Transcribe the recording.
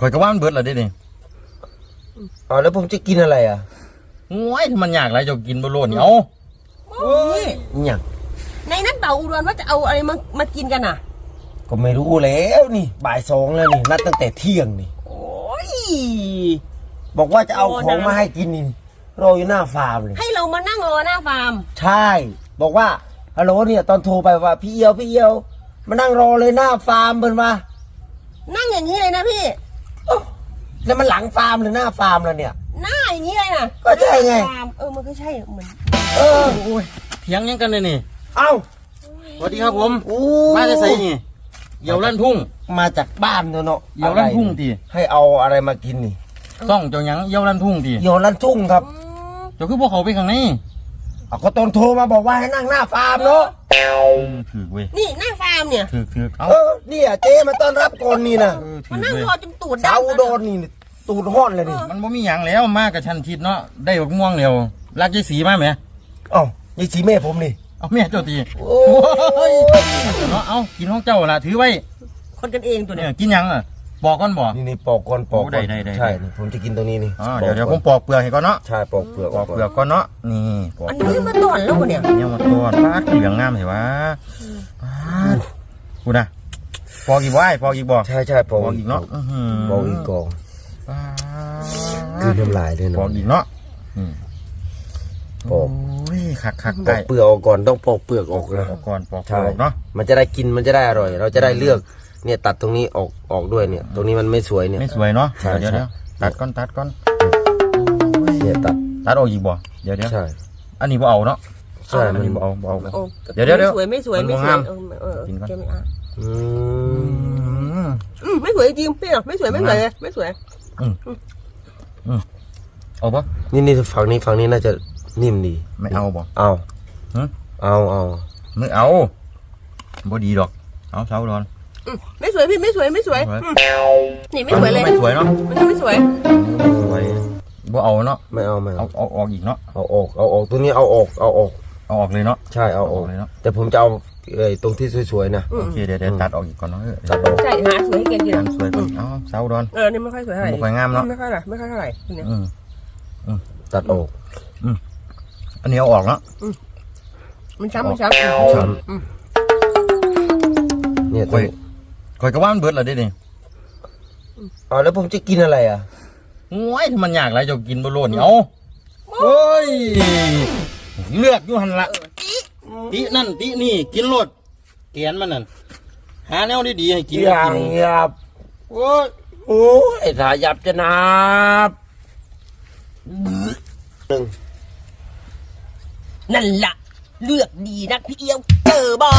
ข่อยก็ว่ามันเบิดแล้วเด้นี่อ๋อแล้วผมจะกินอะไรอะโอ้ยถ้ามันยากไรเจ้ากินบ่โลดนี่เอานี่เนี่ยในนั้นเป่าอุดรว่าจะเอาอะไรมามากินกันอะ ก็ไม่รู้แล้วนี่ บ่ายสองแล้วนี่นัดตั้งแต่เที่ยงนี่ โอ้ย บอกว่าจะเอาโอ้ของนะมาให้กินนี่รออยู่หน้าฟาร์มเลย ให้เรามานั่งรอหน้าฟาร์ม ใช่ บอกว่าฮัลโหลเนี่ยตอนโทรไปว่าพี่เอียวพี่เอียวมานั่งรอเลยหน้าฟาร์มเพิ่นมานั่งอย่างนี้เลยนะพี่เอ้า แล้วมันหลังฟาร์มหรือหน้าฟาร์มแล้วเนี่ย หน้าอย่างนี้เลยนะก็ใช่ไงฟาร์มเออมันก็ใช่เหมือนเออโอ้ยเถียงยังกันเลยนี่เอ้าสวัสดีครับผมอู้มาจะใส่นี่เหยี่ยวลั่นทุ่ง มาจากบ้านเนาะเหยี่ยวลั่นทุ่งทีให้เอาอะไรมากินนี่ต้องเจ้าหยังเหยี่ยวลั่นทุ่งทีเหยี่ยวลั่นทุ่งครับอืมเจ้าคือพวกเขาไปข้างในเอาก็ตอนโทรมาบอกว่าให้นั่งหน้าฟาร์มเนาะเออถือเว้ยนี่หน้าฟาร์มเนี่ยถือถือเอาเออเนี่ยเจ๊มาต้อนรับก่อนนี่นะเออถืมาอนั่งเว้ยรอจนตูดสาวดำอุดรนี่ ตูดห้อนเลยนี่มันบ่มีหยังแล้วมากับชันทิศเนาะได้บักม่วงเร็วลากยายสีมาไหมเอ้านี่สีแม่ผมนี่เอาแม่เจ้าตีโอ้ยเนาะเอากินของเจ้าล่ะถือไว้ คนกันเองตัวเนี่เนี่ยยกินหยังอะบอกก่อนบอกนี่นี่ปอกก่อนปอกก่อนโอ้ได้ได้ได้ ใช่นี่ผมจะกินตรงนี้นี่อ๋อเดี๋ยวเดี๋ยวปผอกมปอกเปลือกให้ก่อนเนาะใช่ปอกเปลือกปอกเปลือกก่อนเนาะนี่ปอกอันเปลืนี้อกมาต้อนแล้วเนี่ยเนี่ยมาต้อนปาดเหลืองงามเหรอวะปาดกูนะปอกอีกบ่ไอ้ปอกอีกบ่ใช่ใช่ปปออกกอีกเนาะอื้อหือปอกอีกกองปา คือดน้ำลายเลยปเนาะอกอีกเนาะอืมปอกโอ้ยคักคักปอได้กเปลือกออกก่อนต้องปอกเปลือกออกนะ ปอกก่อนปอกเปลืใช่อกเนาะมันจะได้กินมันจะได้อร่อย เราจะได้เลือกเนี่ยตัดตรงนี้ออกออกด้วยเนี่ย ตรงนี้มันไม่สวยเนี่ย ไม่สวยเนาะใช่เดี๋ยวใช่ เดี๋ยวตัดก่อนตัดก่อนเนี่ยตัดตัดออกอีกบ่เดี๋ยวเดี๋ยวใช่อันนี้บ่เอาเนาะใช่อันมันนี้บ่เอาบ่เอาโอ้เดี๋ยวเดี๋ยวเดี๋ยวไม่สวยไม่สวยมันไม่สวงายมเออเออกินก่อน แกไม่เอาอือืมม อืมไม่สวยจริงพี่เหรอไม่สวยไม่สวยเลยไม่สวย เอาบ่นี่นี่ฝั่งนี้ฝั่งนี้น่าจะนิ่มดี ไม่เอาบ่เอาฮะเอาเอาไม่เอาบ่ดีดอก เอาเช้าดอนอืมไม่สวยพี่ไม่สวยไม่สวยไม่สวยอืมนี่ไม่สวยเลยไม่สวยเนาะมันไม่สวย ไม่สวยบ่เอาเนาะ ไม่เอาไม่เอาเอาเอาออกอีกเนาะเอาออกเอาออกตรงนี้เอาออกเอาออก เอาออกเลยเนาะ ใช่เอาออกเลยเนาะแต่ผมจะเอาเอ้ยตรงที่สวยๆนะอืมโอเคเดี๋ยวเดี๋ยวตัดออกอีกก่อนเนาะเออตัดออก ใช่หาสวยให้แกกินอัอะนสวยก่อนเอาเช้าดอน เออนี่ไม่ค่อยสวยเท่าไหร่บ่ค่อยงามเนาะไม่ค่อยเท่าไหร่ไม่ค่อยเท่าไหร่เนี่ยอืมตัดออก อันนี้เอาออกเนาะ มันช้ำมันช้ำช้อืมเนี่ยตรข่งอยข่อยก็ว่ามันเบิดแล้วเด้นี่เอาแล้วผมจะกินอะไรอะ โอ้ยถ้ามันยากไรเจ้ากินบ่โลดนี่เอาโอ้ย เลือกอยู่หั่นละตินั่นตินี่กินรดเกียนมันนั่นหาแนวดีๆให้กินอย่างกินหยับโอ้ยโอ้ยถ้าหยับจะนับหนึ่งนั่นล่ะเลือกดีนักพี่เอียวเจอบอ